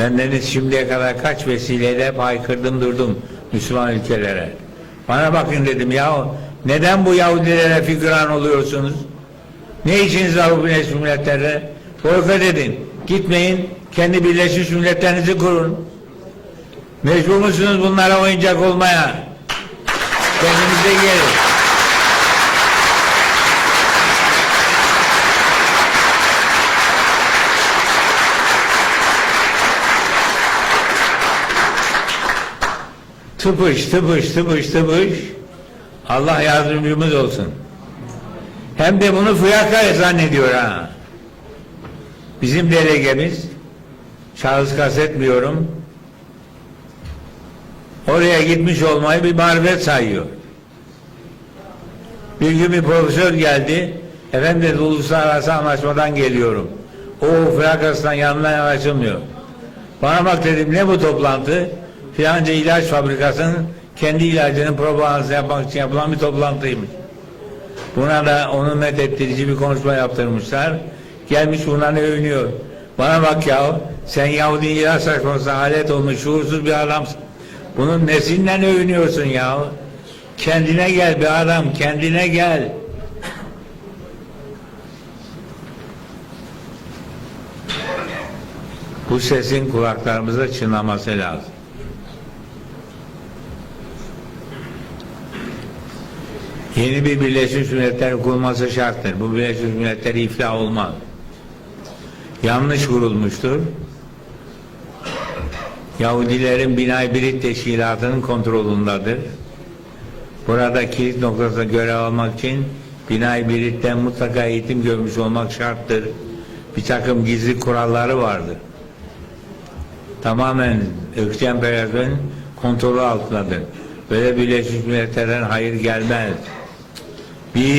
Bendeniz şimdiye kadar kaç vesileyle hep haykırdım durdum Müslüman ülkelere. Bana bakın dedim ya neden bu Yahudilere figüran oluyorsunuz? Ne işiniz var bu Birleşmiş Milletler'le? Boykot edin. Gitmeyin. Kendi Birleşmiş Milletlerinizi kurun. Mecbur musunuz bunlara oyuncak olmaya? Kendinize gelin. Tıpış tıpış tıpış tıpış Allah yardımcımız olsun. Hem de bunu fıyaka zannediyor ha. Bizim delegemiz şahıs kastetmiyorum oraya gitmiş olmayı bir marifet sayıyor. Bir gün bir profesör geldi efendim dedi uluslararası anlaşmadan geliyorum. O fıyakasından yanına yanaşılmıyor. Bana bak dedim ne bu toplantı? Filanca ilaç fabrikasının kendi ilacının propagandasını yapmak için yapılan bir toplantıymış. Buna da onu methettirici bir konuşma yaptırmışlar. Gelmiş buna ne övünüyor. Bana bak ya sen Yahudi ilaç saçması alet olmuş şuursuz bir adamsın. Bunun nesinden övünüyorsun ya? Kendine gel bir adam kendine gel. Bu sesin kulaklarımıza çınlaması lazım. Yeni bir Birleşmiş Milletler kurulması şarttır. Bu Birleşmiş Milletler iflah olmaz. Yanlış kurulmuştur. Yahudilerin Binay Birit Teşkilatı'nın kontrolündedir. Burada kilit noktasına görev almak için Binay Birit'ten mutlaka eğitim görmüş olmak şarttır. Bir takım gizli kuralları vardır. Tamamen ırkçı emperyalizmin kontrolü altındadır. Böyle Birleşmiş Milletler'den hayır gelmez. Bir